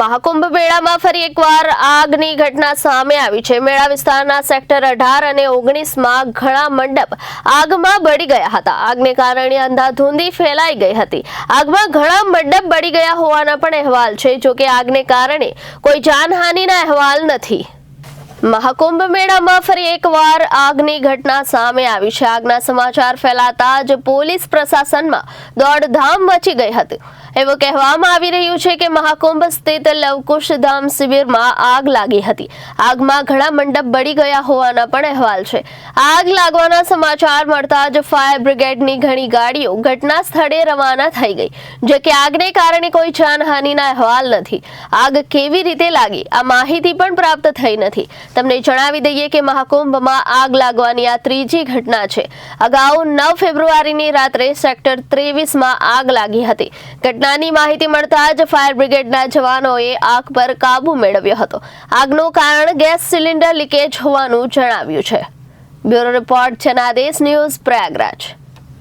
મહાકુંભ મેળામાં ફરી એકવાર આગની ઘટના સામે આવી છે. મેળા વિસ્તારના સેક્ટર અઢાર અને ઓગણીસમાં ઘણા મંડપ આગમાં બળી ગયા હતા. આગને કારણે અંધાધૂંધી ફેલાઈ ગઈ હતી. આગમાં ઘણા મંડપ બળી ગયા હોવાના પણ અહેવાલ છે જોકે આગને કારણે કોઈ જાનહાનિના અહેવાલ નથી. મહાકુંભ મેળામાં ફરી એકવાર આગની ઘટના સામે આવી છે. આગના સમાચાર ફેલાતા જ પોલીસ પ્રશાસનમાં દોડધામ મચી ગઈ હતી. એવું કહેવામાં આવી રહ્યું છે કે મહાકુંભ સ્થિત લવકુશ ધામ શિબિરમાં આગ લાગી હતી. આગમાં ઘણા મંડપ બળી ગયા હોવાના પણ અહેવાલ છે. આગ લાગવાના સમાચાર મળતા જ ફાયર બ્રિગેડની ઘણી ગાડીઓ ઘટના સ્થળે રવાના થઈ ગઈ, જો કે આગને કારણે કોઈ જાનહાનિના અહેવાલ નથી. આગ કેવી રીતે લાગી, આ માહિતી પણ પ્રાપ્ત થઈ નથી. તમને જણાવી દઈએ કે મહાકુંભમાં આગ લાગવાની આ ત્રીજી ઘટના છે. અગાઉ નવ ફેબ્રુઆરીની રાત્રે સેક્ટર ત્રેવીસમાં આગ લાગી હતી. ઘટનાની માહિતી મળતા જ ફાયર બ્રિગેડના જવાનોએ આગ પર કાબુ મેળવ્યો હતો. આગનું કારણ ગેસ સિલિન્ડર લીકેજ હોવાનું જણાવ્યું છે. Bureau report, Janadesh news Prayagraj.